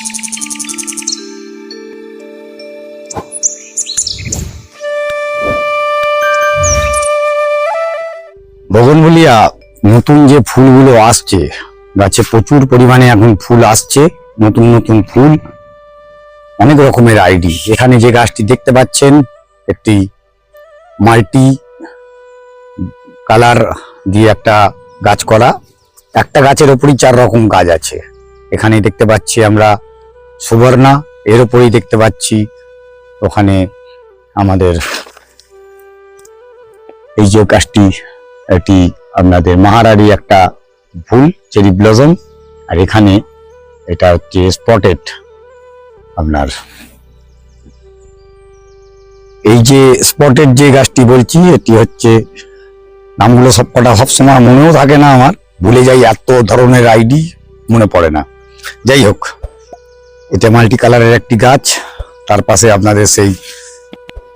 বগনভুলিয়া নতুন যে ফুলগুলো আসছে, গাছে প্রচুর পরিমাণে এখন ফুল আসছে, নতুন নতুন ফুল, অনেক রকমের আইডি। এখানে যে গাছটি দেখতে পাচ্ছেন, একটি মাল্টি কালার দিয়ে একটা গাছ করা। একটা গাছের ওপরই চার রকম গাছ আছে। এখানে দেখতে পাচ্ছি আমরা সুবর্ণা, এর ওপরেই দেখতে পাচ্ছি। ওখানে আমাদের এই যে গাছটি এটি আপনাদের মাহারারি একটা ফুল চেরি ব্লজম আর এখানে এটা হচ্ছে স্পটেড আপনার। এই যে স্পটেড যে গাছটি বলছি, এটি হচ্ছে নামগুলো সব কটা সবসময় মনেও থাকে না আমার। ভুলে যাই, এত ধরনের আইডি মনে পড়ে না। যাই হোক। এটা মাল্টি কালারের একটি গাছ, তার পাশে আপনাদের সেই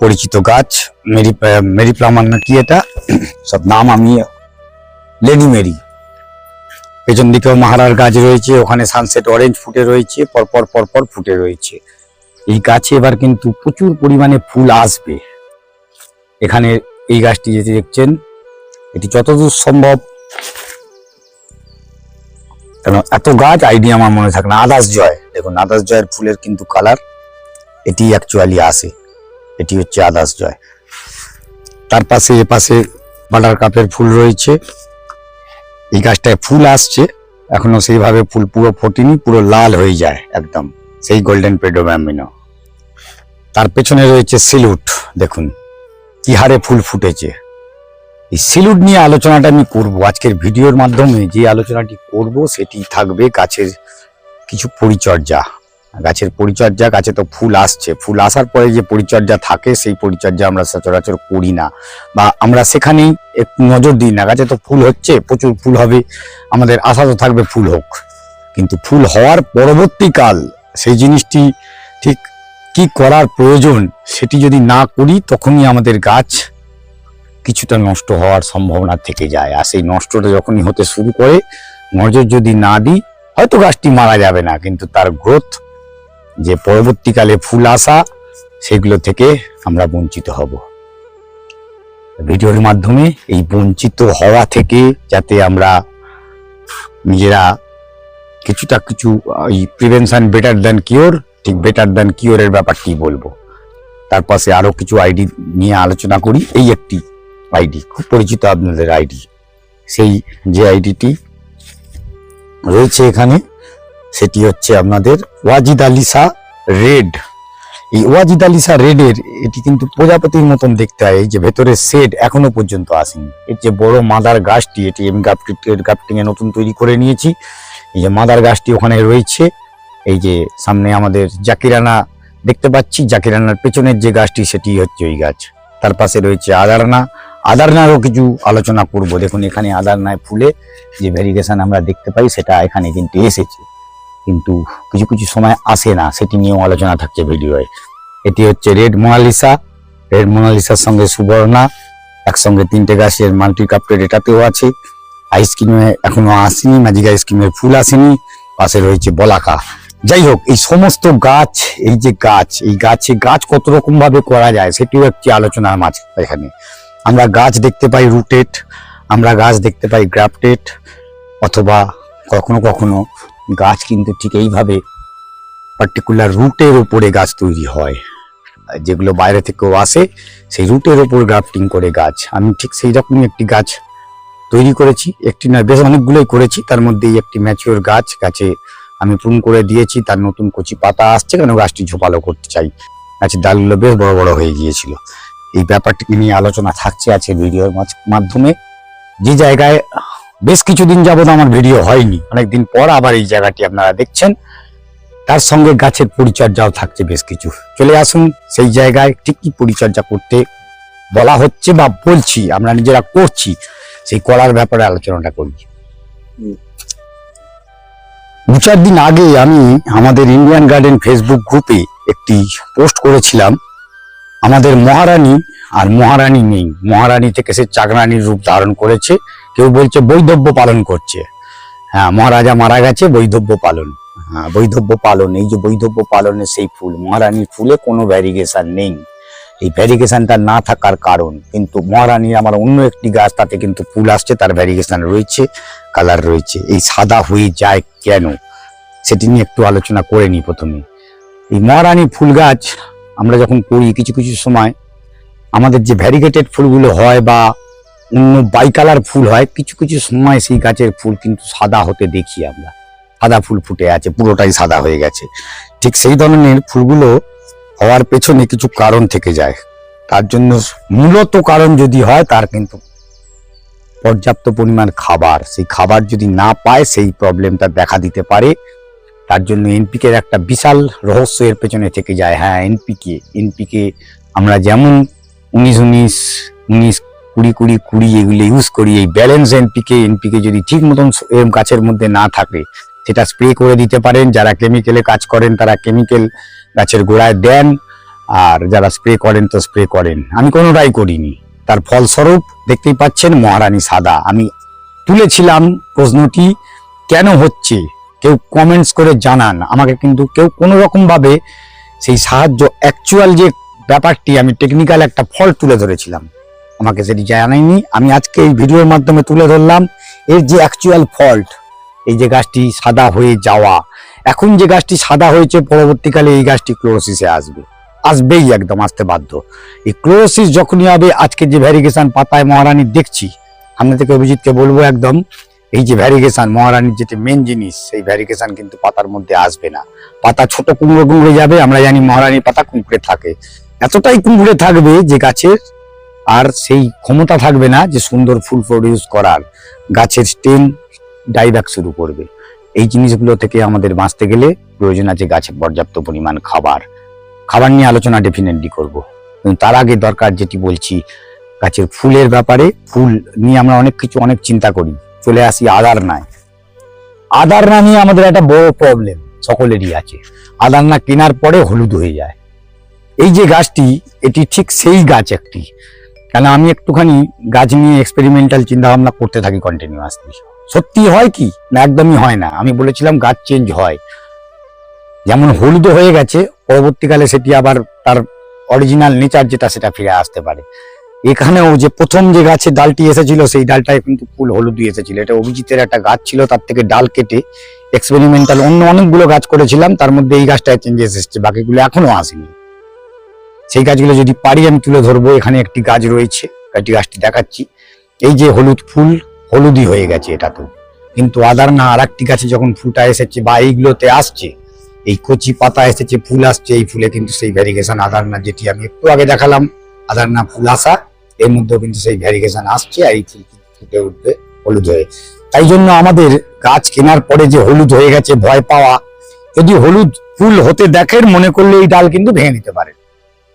পরিচিত গাছ, মেরি মেরি প্লামার না কি এটা? সব নাম আমি লেডি মেরি। পেছন দিকেও মাহারার গাছ রয়েছে, ওখানে সানসেট অরেঞ্জ ফুটে রয়েছে, পরপর পরপর ফুটে রয়েছে। এই গাছে এবার কিন্তু প্রচুর পরিমাণে ফুল আসবে। এখানে এই গাছটি যেটি দেখছেন, এটি যতদূর সম্ভব কেন এত গাছ আইডিয়া আমার মনে থাকে না আদাস জয়। দেখুন আদাস জয়ের ফুলের কিন্তু কালার এটি অ্যাকচুয়ালি আসে। এটি হচ্ছে আদাস জয়। তার পাশে, এ পাশে বাটার কাপের ফুল রয়েছে। এই গাছটায় ফুল আসছে, এখনও সেইভাবে ফুল পুরো ফোটেনি, পুরো লাল হয়ে যায় একদম, সেই গোল্ডেন পেডো ব্যাম্বিনো তার পেছনে রয়েছে সিলুট দেখুন, কি হারে ফুল ফুটেছে। এই সিলুট নিয়ে আলোচনাটা আমি করব। আজকের ভিডিওর মাধ্যমে যে আলোচনাটি করব, সেটি থাকবে গাছের কিছু পরিচর্যা। গাছের পরিচর্যা, গাছে তো ফুল আসছে। ফুল আসার পরে যে পরিচর্যা থাকে, সেই পরিচর্যা আমরা সচরাচর করি না। বা আমরা সেখানেই একটু নজর দিই না। গাছে তো ফুল হচ্ছে, প্রচুর ফুল হবে। আমাদের আশা তো থাকবে ফুল হোক। কিন্তু ফুল হওয়ার পরবর্তীকাল সেই জিনিসটি ঠিক কি করার প্রয়োজন, সেটি যদি না করি, তখনই আমাদের গাছ কিছুটা নষ্ট হওয়ার সম্ভাবনা থেকে যায়। আর সেই নষ্টটা যখনই হতে শুরু করে, নজর যদি না দিই হয়তো গাছটি মারা যাবে না, কিন্তু তার গ্রোথ, যে পরবর্তীকালে ফুল আসা, সেগুলো থেকে আমরা বঞ্চিত হব। ভিডিওর মাধ্যমে এই বঞ্চিত হওয়া থেকে যাতে আমরা নিজেরা কিছুটা কিছু, এই প্রিভেনশন বেটার দ্যান কিওর ঠিক বেটার দ্যান কিওরের ব্যাপারটি বলব। তার পাশে আরও কিছু আইডি নিয়ে আলোচনা করি। এই একটি আইডি, খুব পরিচিত আপনাদের আইডি। সেই যে আইডিটি রয়েছে এখানে। সেটি হচ্ছে আপনাদের ওয়াজিদ আলিসা রেড। এই ওয়াজিদ আলিসা রেডের এটি কিন্তু প্রজাপতির মতন দেখতে হয়। এই যে ভেতরে শেড এখনও পর্যন্ত আসেনি। এর যে বড় মাদার গাছটি, এটি আমি গ্রাফটিং এ নতুন তৈরি করে নিয়েছি। এই যে মাদার গাছটি ওখানে রয়েছে। এই যে সামনে আমাদের জাকিরানা দেখতে পাচ্ছি। জাকিরানার পেছনের যে গাছটি, সেটি হচ্ছে ওই গাছ। তার পাশে রয়েছে আদারনা। আদারনারও কিছু আলোচনা করব। দেখুন, এখানে আদার আদারনায় ফুলে যে ভেরিগেশন আমরা দেখতে পাই, সেটা এখানে কিন্তু এসেছে। কিন্তু কিছু কিছু সময় আসে না, সেটি নিয়েও আলোচনা থাকছে ভিডিওয়ে এটি হচ্ছে রেড মোনালিসা। রেড মোনালিসার সঙ্গে সুবর্ণা, একসঙ্গে তিনটে গাছের মাল্টি কাপড়ের এটাতেও আছে। আইসক্রিমে এখনও আসেনি ম্যাজিক আইসক্রিমের ফুল আসেনি, পাশে রয়েছে বলাকা। যাই হোক, এই সমস্ত গাছ, এই যে গাছ, এই গাছে গাছ কত রকম ভাবে করা যায়, সেটিও একটি আলোচনার মাঝ এখানে আমরা গাছ দেখতে পাই রুটেড আমরা গাছ দেখতে পাই গ্রাফটেড অথবা কখনো কখনো গাছ কিন্তু ঠিক এইভাবে পার্টিকুলার রুটের ওপরে গাছ তৈরি হয়। যেগুলো বাইরে থেকেও আসে, সেই রুটের ওপর গ্রাফটিং করে গাছ। আমি ঠিক সেই রকমই একটি গাছ তৈরি করেছি। একটি নয়, বেশ অনেকগুলোই করেছি। তার মধ্যে একটি ম্যাচিওর গাছ, গাছে আমি প্রুন করে দিয়েছি। তার নতুন কচি পাতা আসছে কেন গাছটি ঝোপালো করতে চাই? গাছের ডালগুলো বেশ বড় বড় হয়ে গিয়েছিল। এই ব্যাপারটিকে নিয়ে আলোচনা থাকছে আছে ভিডিওর মাধ্যমে। যে জায়গায় বেশ কিছুদিন যাবত আমার ভিডিও হয়নি, অনেকদিন পর আবার এই জায়গাটি আপনারা দেখছেন। তার সঙ্গে গাছের পরিচর্যাও থাকছে বেশ কিছু। চলে আসুন সেই জায়গায় ঠিক কি পরিচর্যা করতে বলা হচ্ছে বা বলছি, আমরা নিজেরা করছি, সেই করার ব্যাপারে আলোচনাটা করি। দু চার দিন আগে আমি আমাদের ইন্ডিয়ান গার্ডেন ফেসবুক গ্রুপে একটি পোস্ট করেছিলাম। আমাদের মহারানী আর মহারানী নেই। মহারানী থেকে সে চাকরানির রূপ ধারণ করেছে। কেউ বলছে বৈধব্য পালন করছে। হ্যাঁ মহারাজা মারা গেছে বৈধব্য পালন। হ্যাঁ, বৈধব্য পালন এই যে বৈধব্য পালনের সেই ফুল। মহারানীর ফুলে কোনো ভ্যারিগেশন নেই। এই ভ্যারিগেশনটা না থাকার কারণ কিন্তু মহারানীর আমার অন্য একটি গাছ তাতে কিন্তু ফুল আসছে তার ভ্যারিগেশন রয়েছে কালার রয়েছে। এই সাদা হয়ে যায় কেন? সেটি নিয়ে একটু আলোচনা করে নিই প্রথমে। এই মহারানী ফুল গাছ আমরা যখন করি কিছু কিছু সময়, আমাদের যে ভ্যারিগেটেড ফুলগুলো হয় বা অন্য বাই কালার ফুল হয়, কিছু কিছু সময় সেই গাছের ফুল কিন্তু সাদা হতে দেখি আমরা। সাদা ফুল ফুটে আছে, পুরোটাই সাদা হয়ে গেছে। ঠিক সেই ধরনের ফুলগুলো হওয়ার পেছনে কিছু কারণ থেকে যায়। তার জন্য মূলত কারণ যদি হয়, তার কিন্তু পর্যাপ্ত পরিমাণ খাবার। সেই খাবার যদি না পায়, সেই প্রবলেমটা দেখা দিতে পারে। তার জন্য এনপিকে একটা বিশাল রহস্য এর পেছনে থেকে যায়। হ্যাঁ এনপিকে এনপিকে আমরা যেমন উনিশ উনিশ উনিশ, কুড়ি কুড়ি কুড়ি এগুলো ইউজ করি, এই ব্যালেন্স এনপিকে এনপিকে যদি ঠিক মতন গাছের মধ্যে না থাকে, সেটা স্প্রে করে দিতে পারেন। যারা কেমিক্যালে কাজ করেন, তারা কেমিক্যাল গাছের গোড়ায় দেন, আর যারা স্প্রে করেন তো স্প্রে করেন। আমি কোনোটাই করিনি। তার ফলস্বরূপ দেখতেই পাচ্ছেন, মহারানী সাদা। আমি তুলেছিলাম প্রশ্নটি, কেন হচ্ছে? কেউ কমেন্টস করে জানান। আমাকে কিন্তু কেউ কোনো রকম ভাবে সেই সাহায্য অ্যাকচুয়াল যে ব্যাপারটি, আমি টেকনিক্যাল একটা ফল তুলে ধরেছিলাম। আমাকে সেটি জানায়নি। আমি আজকে এই ভিডিওর মাধ্যমে তুলে ধরলাম, এর যে অ্যাকচুয়াল ফল্ট এই যে গাছটি সাদা হয়ে যাওয়া। এখন যে গাছটি সাদা হয়েছে, পরবর্তীকালে এই গাছটি ক্লোরোসিসে আসবে। আসবেই একদম, আসতে বাধ্য। এই ক্লোরোসিস যখনই হবে, আজকে যে ভ্যারিগেশন পাতায় মহারানী দেখছি, সামনে থেকে অভিজিৎকে বলব একদম এই যে ভ্যারিগেশন মহারানীর যেটা মেন জিনিস, সেই ভ্যারিগেশন কিন্তু পাতার মধ্যে আসবে না। পাতা ছোট কুমড়ো কুমড়ে যাবে, আমরা জানি মহারানীর পাতা কুমড়ে থাকে। এতটাই কুমড়ে থাকবে যে গাছের আর সেই ক্ষমতা থাকবে না যে সুন্দর ফুল প্রডিউস করার। গাছের স্টেম ডাইব্যাক শুরু করবে। এই জিনিসগুলো থেকে আমাদের বাঁচতে গেলে প্রয়োজন আছে গাছে পর্যাপ্ত পরিমাণ খাবার। খাবার নিয়ে আলোচনা ডেফিনেটলি করব। তার আগে দরকার যেটি বলছি, গাছের ফুলের ব্যাপারে ফুল নিয়ে আমরা অনেক কিছু, অনেক চিন্তা করি। চলে আসি আদার নাই। আদার না নিয়ে আমাদের একটা বড় প্রবলেম সকলেরই আছে। আদার না কেনার পরে হলুদ হয়ে যায়। এই যে গাছটি, এটি ঠিক সেই গাছ একটি। কেন আমি একটুখানি গাছ নিয়ে এক্সপেরিমেন্টাল চিন্তা ভাবনা করতে থাকি কন্টিনিউয়াসলি সত্যি হয় কি? না, একদমই হয় না। আমি বলেছিলাম গাছ চেঞ্জ হয়। যেমন হলুদ হয়ে গেছে, পরবর্তীকালে সেটি আবার তার অরিজিনাল নেচার যেটা, সেটা ফিরে আসতে পারে। এখানেও যে প্রথম যে গাছের ডালটি এসেছিল, সেই ডালটায় কিন্তু ফুল হলুদ এসেছিল। এটা অভিজিতের একটা গাছ ছিল, তার থেকে ডাল কেটে এক্সপেরিমেন্টাল অন্য অনেকগুলো গাছ করেছিলাম, তার মধ্যে এই গাছটায় চেঞ্জেস এসেছে, বাকিগুলো এখনও আসেনি। সেই গাছগুলো যদি পারি, আমি তুলে ধরবো, এখানে একটি গাছ রয়েছে একটি গাছটি দেখাচ্ছি। এই যে হলুদ ফুল, হলুদই হয়ে গেছে এটা তো কিন্তু আদার না আর একটি গাছে যখন ফুলটা এসেছে বা এইগুলোতে আসছে, এই কচি পাতা এসেছে, ফুল আসছে, এই ফুলে কিন্তু সেই ভ্যারিগেশন আদার না, যেটি আমি একটু আগে দেখালাম। আদার না ফুল আসা এর মধ্যেও কিন্তু সেই ভ্যারিগেশন আসছে আর এই ফুটে উঠবে হলুদ হয়ে। তাই জন্য আমাদের গাছ কেনার পরে যে হলুদ হয়ে গেছে, ভয় পাওয়া, যদি হলুদ ফুল হতে দেখেন, মনে করলে এই ডাল কিন্তু ভেঙে নিতে পারে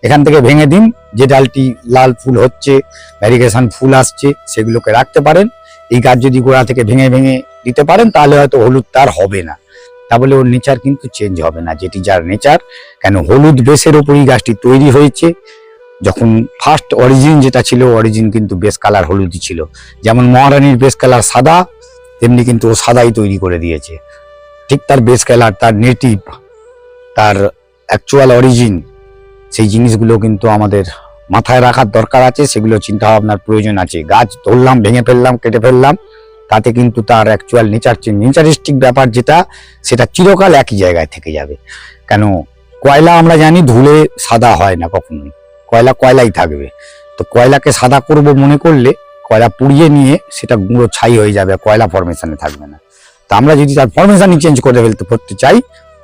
এখান থেকে ভেঙে দিন, যে ডালটি লাল ফুল হচ্ছে, ভ্যারিগেশন ফুল আসছে, সেগুলোকে রাখতে পারেন। এই গাছ যদি গোড়া থেকে ভেঙে ভেঙে দিতে পারেন, তাহলে হয়তো হলুদ তার হবে না। তাহলে ওর নেচার কিন্তু চেঞ্জ হবে না, যেটি যার নেচার। কেন হলুদ বেসের উপরই গাছটি তৈরি হয়েছে যখন ফার্স্ট অরিজিন যেটা ছিল অরিজিন কিন্তু বেস কালার হলুদই ছিল। যেমন মহারানীর বেস কালার সাদা, তেমনি কিন্তু ও সাদাই তৈরি করে দিয়েছে। ঠিক তার বেস কালার তার নেটিভ তার অ্যাকচুয়াল অরিজিন সেই জিনিসগুলো কিন্তু আমাদের মাথায় রাখার দরকার আছে, সেগুলো চিন্তা ভাবনার প্রয়োজন আছে। গাছ ধরলাম, ভেঙে ফেললাম, কেটে ফেললাম, তাতে কিন্তু তার অ্যাকচুয়াল নেচার নেচারিস্টিক ব্যাপার যেটা, সেটা চিরকাল একই জায়গায় থেকে যাবে। কেন? কয়লা আমরা জানি ধুলে সাদা হয় না কখনোই। কয়লা কয়লাই থাকবে। তো কয়লাকে সাদা করব মনে করলে কয়লা পুড়িয়ে নিয়ে সেটা গুঁড়ো ছাই হয়ে যাবে, কয়লা ফরমেশনে থাকবে না। তা আমরা যদি তার ফরমেশনই চেঞ্জ করে ফেলতে, করতে চাই,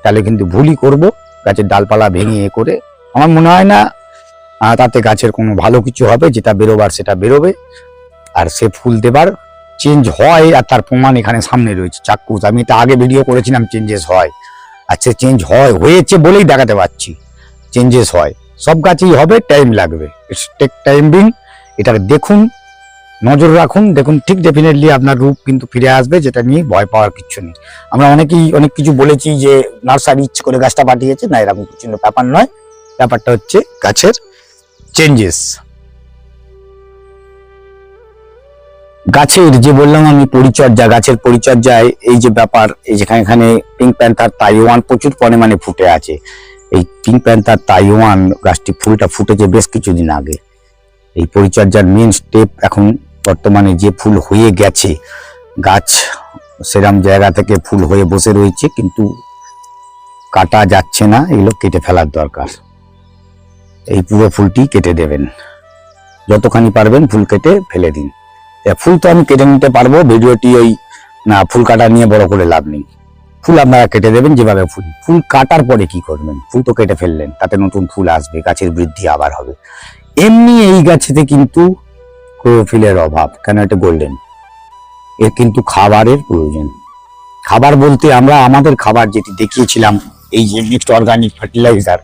তাহলে কিন্তু ভুলই করব। গাছের ডালপালা ভেঙে এ করে, আমার মনে হয় না তাতে গাছের কোনো ভালো কিছু হবে, যেটা বেরোবার সেটা বেরোবে। আর সে ফুল দেবার চেঞ্জ হয়, আর তার প্রমাণ এখানে সামনে রয়েছে। চাক্ষুষ, আমি এটা আগে ভিডিও করেছিলাম চেঞ্জেস হয়। আর সে চেঞ্জ হয়, হয়েছে বলেই দেখাতে পাচ্ছি চেঞ্জেস হয়। সব গাছেই হবে টাইম লাগবে। ইটস টেক টাইম বিং এটা দেখুন, নজর রাখুন, দেখুন ঠিক ডেফিনেটলি আপনার রূপ কিন্তু ফিরে আসবে, যেটা নিয়ে ভয় পাওয়ার কিছু নেই। আমরা অনেকেই অনেক কিছু বলেছি যে নার্সারি ইচ্ছে করে গাছটা পাঠিয়েছে, না, এরকম কিছু ব্যাপার নয়। ব্যাপারটা হচ্ছে গাছের চেঞ্জেস গাছের যে বললাম আমি, পরিচর্যা, গাছের পরিচর্যায় এই যে ব্যাপার, এই যেখানে এখানে পিঙ্ক প্যান্থার তাইওয়ান প্রচুর পরিমাণে ফুটে আছে। এই পিঙ্ক প্যান্থার তাইওয়ান গাছটি ফুলটা ফুটেছে বেশ কিছুদিন আগে। এই পরিচর্যার মেন স্টেপ এখন বর্তমানে যে ফুল হয়ে গেছে, গাছ সেরাম জায়গা থেকে ফুল হয়ে বসে রয়েছে, কিন্তু কাটা যাচ্ছে না এগুলো কেটে ফেলার দরকার। এই পুরো ফুলটি কেটে দেবেন। যতখানি পারবেন ফুল কেটে ফেলে দিন। ফুল তো আমি কেটে নিতে পারব, ভিডিওটি ওই, না, ফুল কাটা নিয়ে বড় করে লাভ নেই। ফুল আপনারা কেটে দেবেন যেভাবে ফুল। ফুল কাটার পরে কি করবেন? ফুল তো কেটে ফেললেন, তাতে নতুন ফুল আসবে, গাছের বৃদ্ধি আবার হবে। এমনি এই গাছেতে কিন্তু ক্লোরোফিলের অভাব, কেন এটা গোল্ডেন এর কিন্তু খাবারের প্রয়োজন। খাবার বলতে আমরা আমাদের খাবার যেটি দেখিয়েছিলাম, এই যে মিক্সড অর্গানিক ফার্টিলাইজার,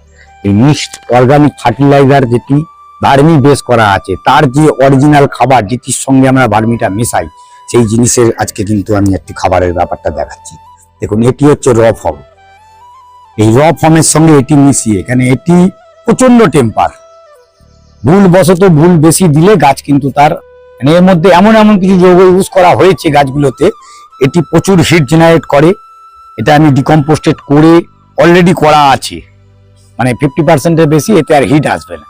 এই মিক্সড অর্গানিক ফার্টিলাইজার যেটি ভার্মি বেস করা আছে, তার যে অরিজিনাল খাবার, যেটির সঙ্গে আমরা ভার্মিটা মেশাই, সেই জিনিসের আজকে কিন্তু আমি একটি খাবারের ব্যাপারটা দেখাচ্ছি। দেখুন, এটি হচ্ছে র ফর্ম এই র ফর্মের সঙ্গে এটি মিশিয়ে, এখানে এটি প্রচণ্ড টেম্পার ভুল বশত ভুল বেশি দিলে গাছ কিন্তু তার মানে এর মধ্যে এমন এমন কিছু যৌগ ইউজ করা হয়েছে গাছগুলোতে, এটি প্রচুর হিট জেনারেট করে। এটা আমি ডিকম্পোস্টেড করে অলরেডি করা আছে। মানে ফিফটি পার্সেন্টের বেশি, এতে আর হিট আসবে না।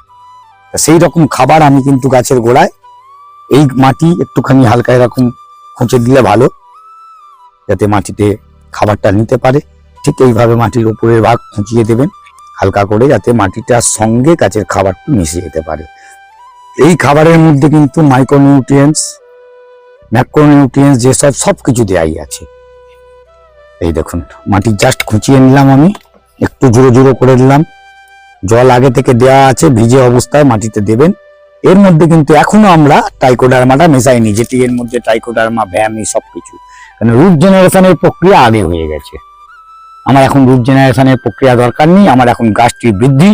সেই রকম খাবার আমি কিন্তু গাছের গোড়ায় এই মাটি একটুখানি হালকা এরকম খুঁচে দিলে ভালো, যাতে মাটিতে খাবারটা নিতে পারে, ঠিক এইভাবে মাটির উপরের ভাগ খুঁচিয়ে দেবেন, হালকা করে যাতে মাটিটার সঙ্গে গাছের খাবারটি মিশে যেতে পারে। এই খাবারের মধ্যে কিন্তু মাইক্রোনিউট্রিয়েন্টস, ম্যাক্রোনিউট্রিয়েন্টস, যেসব সব কিছু দেয়াই আছে। এই দেখুন, মাটি জাস্ট খুঁচিয়ে নিলাম আমি, একটু জুড়ো জুড়ো করে দিলাম। জল আগে থেকে দেওয়া আছে, ভিজে অবস্থায় মাটিতে দেবেন। এর মধ্যে কিন্তু এখনও আমরা টাইকোডার্মাটা মেশাইনি, যেটি এর মধ্যে টাইকোডার্মা ভ্যাম এই সব কিছু। কারণ রুট জেনারেশনের প্রক্রিয়া আগে হয়ে গেছে। আমার এখন রুট জেনারেশনের প্রক্রিয়া দরকার নেই, আমার এখন গাছটি বৃদ্ধি,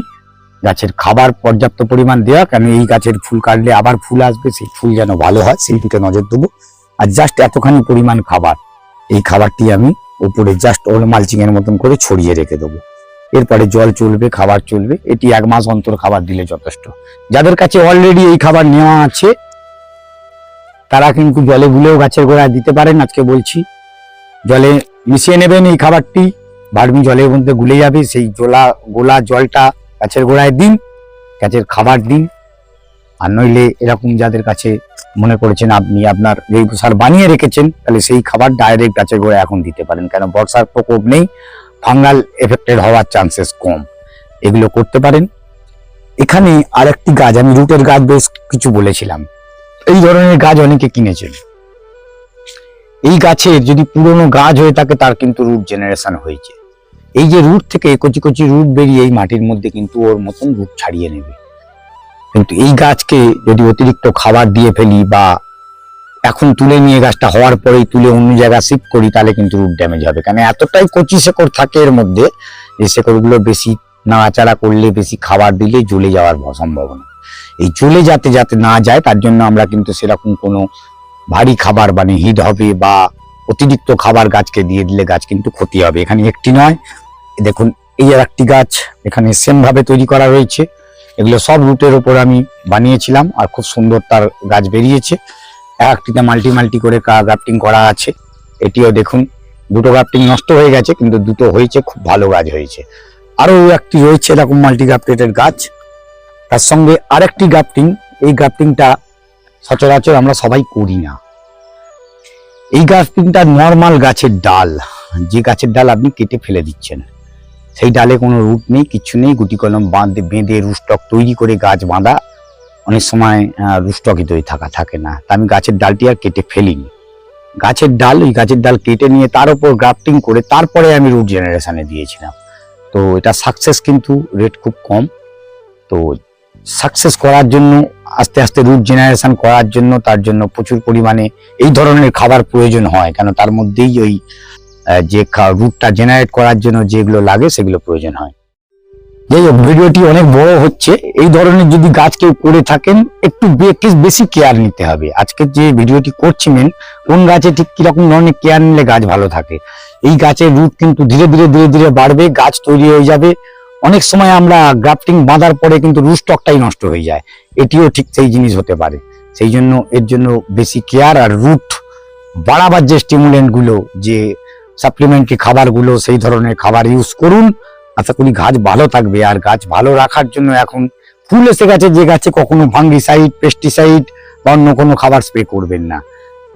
গাছের খাবার পর্যাপ্ত পরিমাণ দেওয়া, কেন এই গাছের ফুল কাটলে আবার ফুল আসবে, সেই ফুল যেন ভালো হয় সেই দিকে নজর দেবো। আর জাস্ট এতখানি পরিমাণ খাবার, এই খাবারটি আমি উপরে জাস্ট ওল মালচিং এর মতন করে ছড়িয়ে রেখে দেবো। এরপরে জল চলবে, খাবার চলবে, এটি এক মাস অন্তর খাবার দিলে যথেষ্ট। যাদের কাছে অলরেডি এই খাবার নেওয়া আছে তারা কিন্তু জলে গুলেও গাছের গোড়ায় দিতে পারেন, আজকে বলছি। জলে মিশিয়ে নেবেন এই খাবারটি। ভার্মি জলের মধ্যে গুলে যাবে, সেই জোলা, গোলা জলটা গাছের গোড়ায় দিন, গাছের খাবার দিন। আর নইলে এরকম যাদের কাছে মনে করেছেন আপনি আপনার জৈব সার বানিয়ে রেখেছেন, তাহলে সেই খাবার ডাইরেক্ট গাছের গোড়ায় এখন দিতে পারেন। কেন? বর্ষার প্রকোপ নেই, ফাঙ্গাল এফেক্টেড হওয়ার চান্সেস কম। এগুলো করতে পারেন। এখানে আরেকটি গাছ, আমি রুটের গাছ বেশ কিছু বলেছিলাম। এই ধরনের গাছ অনেকে কিনেছেন। এই গাছের যদি পুরনো গাছ হয়ে থাকে, তার কিন্তু রুট জেনারেশন হয়েছে। এই যে রুট থেকে কচি কচি রুট বেরিয়ে এই মাটির মধ্যে কিন্তু ওর মতন রুট ছাড়িয়ে নেবে। কিন্তু এই গাছকে যদি অতিরিক্ত খাবার দিয়ে ফেলি বা এখন তুলে নিয়ে গাছটা হওয়ার পরেই তুলে অন্য জায়গায় শিফট করি, তাহলে কিন্তু রুট ড্যামেজ হবে। কারণ এতটাই কচি শেকড় থাকে এর মধ্যে, যে শেকড়গুলো বেশি নাড়াচাড়া করলে, বেশি খাবার দিলে জ্বলে যাওয়ার সম্ভাবনা। এই চলে যাতে যাতে না যায়, তার জন্য আমরা কিন্তু সেরকম কোনো ভারী খাবার মানে হিট হবে বা অতিরিক্ত খাবার গাছকে দিয়ে দিলে গাছ কিন্তু ক্ষতি হবে। এখানে একটি নয়, দেখুন এই আর একটি গাছ এখানে সেম ভাবে তৈরি করা রয়েছে। এগুলো সব রুটের ওপর আমি বানিয়েছিলাম আর খুব সুন্দর তার গাছ বেরিয়েছে। এক একটিতে মাল্টি মাল্টি করে গ্রাফটিং করা আছে। এটিও দেখুন, দুটো গ্রাফটিং নষ্ট হয়ে গেছে, কিন্তু দুটো হয়েছে, খুব ভালো গাছ হয়েছে। আরও একটি রয়েছে এরকম মাল্টি গ্রাফটেড গাছ। তার সঙ্গে আরেকটি গ্রাফটিং এই গ্রাফটিংটা সচরাচর আমরা সবাই করি না। এই গ্রাফটিংটা নর্মাল গাছের ডাল, যে গাছের ডাল আপনি কেটে ফেলে দিচ্ছেন। সেই ডালে কোনো রুট নেই কিছু নেই, গুটি কলম বাঁধে, বেঁধে রুস্টক তৈরি করে গাছ বাঁধা। অনেক সময় রুস্টকই তৈরি থাকা, থাকে না। তা আমি গাছের ডালটি আর কেটে ফেলিনি। গাছের ডাল, ওই গাছের ডাল কেটে নিয়ে তার উপর গ্রাফটিং করে তারপরে আমি রুট জেনারেশনে দিয়েছিলাম। তো এটা সাকসেস কিন্তু রেট খুব কম। তো সাকসেস করার জন্য, আস্তে আস্তে রুট জেনারেশন করার জন্য, তার জন্য প্রচুর পরিমাণে এই ধরনের খাবার প্রয়োজন হয়। কেন তার মধ্যেই ওই যে রুটটা জেনারেট করার জন্য যেগুলো লাগে সেগুলো প্রয়োজন হয়। যাই হোক, ভিডিওটি অনেক বড় হচ্ছে। এই ধরনের যদি গাছ কেউ করে থাকেন, একটু বেশি কেয়ার নিতে হবে। আজকে যে ভিডিওটি করছি মেন কোন গাছে ঠিক কীরকম ধরনের কেয়ার নিলে গাছ ভালো থাকে? এই গাছের রুট কিন্তু ধীরে ধীরে ধীরে ধীরে বাড়বে, গাছ তৈরি হয়ে যাবে। অনেক সময় আমরা গ্রাফটিং বাঁধার পরে কিন্তু রুট স্টকটাই নষ্ট হয়ে যায়। এটিও ঠিক সেই জিনিস হতে পারে। সেই জন্য, এর জন্য বেশি কেয়ার আর রুট বাড়াবার যে স্টিমুলেন্টগুলো, যে সাপ্লিমেন্টারি খাবারগুলো, সেই ধরনের খাবার ইউজ করুন। আশা করি গাছ ভালো থাকবে। আর গাছ ভালো রাখার জন্য এখন ফুল এসে গেছে যে গাছে কখনো ফাঙ্গিসাইড পেস্টিসাইড বা অন্য কোনো খাবার স্প্রে করবেন না।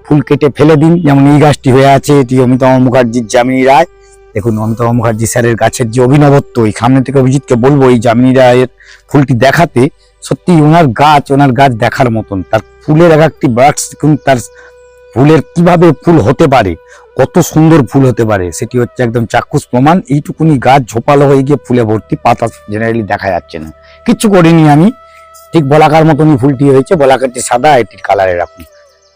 ফুল কেটে ফেলে দিন। যেমন এই গাছটি হয়ে আছে এটি অমিতাভ মুখার্জির জামিনী রায়। দেখুন অমিতাভ মুখার্জি স্যারের গাছের যে অভিনবত্ব, এই সামনে থেকে অভিজিৎকে বলব, এই জামিনী রায়ের ফুলটি দেখাতে সত্যি ওনার গাছ ওনার গাছ দেখার মতন, তার ফুলের এক একটি বার্ডস তার ফুলের কীভাবে ফুল হতে পারে, কত সুন্দর ফুল হতে পারে, সেটি হচ্ছে একদম চাক্ষুষ প্রমাণ, এইটুকুনি গাছ ঝোপালো হয়ে গিয়ে ফুলে ভর্তি পাতা জেনারেলি দেখা যাচ্ছে না। কিচ্ছু করিনি আমি, ঠিক বলাকার মতনই ফুলটি হয়েছে, বলাকারটি সাদা, এটির কালার এরকম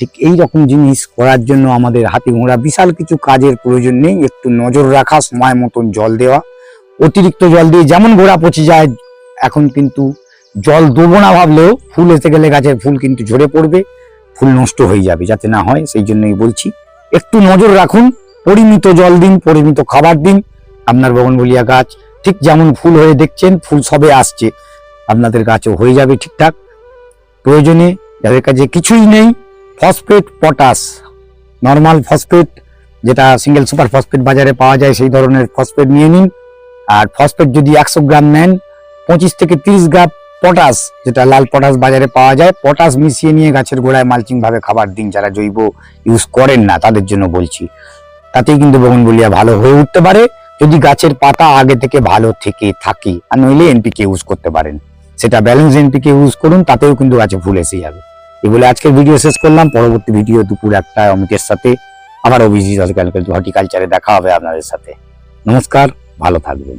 ঠিক এই রকম জিনিস করার জন্য আমাদের হাতি ঘোড়া বিশাল কিছু কাজের প্রয়োজন নেই। একটু নজর রাখা, সময় মতন জল দেওয়া। অতিরিক্ত জল দিয়ে যেমন গোড়া পচে যায়, এখন কিন্তু জল দেবো না ভাবলেও ফুল এসে গেলে গাছের ফুল কিন্তু ঝরে পড়বে, ফুল নষ্ট হয়ে যাবে, যাতে না হয়, সেই জন্যই বলছি, একটু নজর রাখুন, পরিমিত জল দিন, পরিমিত খাবার দিন। আপনার বগনবলিয়া গাছ ঠিক যেমন ফুল হয়ে দেখছেন, ফুল সবে আসছে। আপনাদের গাছও হয়ে যাবে ঠিকঠাক। প্রয়োজনে যাদের কাছে কিছুই নেই ফসফেট পটাশ নর্মাল ফসফেট যেটা সিঙ্গেল সুপার ফসফেট বাজারে পাওয়া যায়, সেই ধরনের ফসফেট নিয়ে নিন। আর ফসফেট যদি একশো গ্রাম নেন, পঁচিশ থেকে তিরিশ গ্রাম পটাশ যেটা লাল পটাশ বাজারে পাওয়া যায় পটাশ মিশিয়ে নিয়ে গাছের গোড়ায় মালচিং ভাবে খাবার দিন, যারা জৈব ইউজ করেন না, তাদের জন্য বলছি। তাতেই কিন্তু বগনবলিয়া ভালো হয়ে উঠতে পারে, যদি গাছের পাতা আগে থেকে ভালো থেকে থাকে। আর নইলে এনপিকে ইউজ করতে পারেন। সেটা ব্যালেন্স এনপিকে ইউজ করুন, তাতেও কিন্তু গাছে ফুল এসে যাবে। এই বলে আজকের ভিডিও শেষ করলাম। পরবর্তী ভিডিও দুপুর একটা অমিতের সাথে। আবার অভিজিৎ হর্টিকালচারে দেখা হবে আপনাদের সাথে। নমস্কার, ভালো থাকবেন।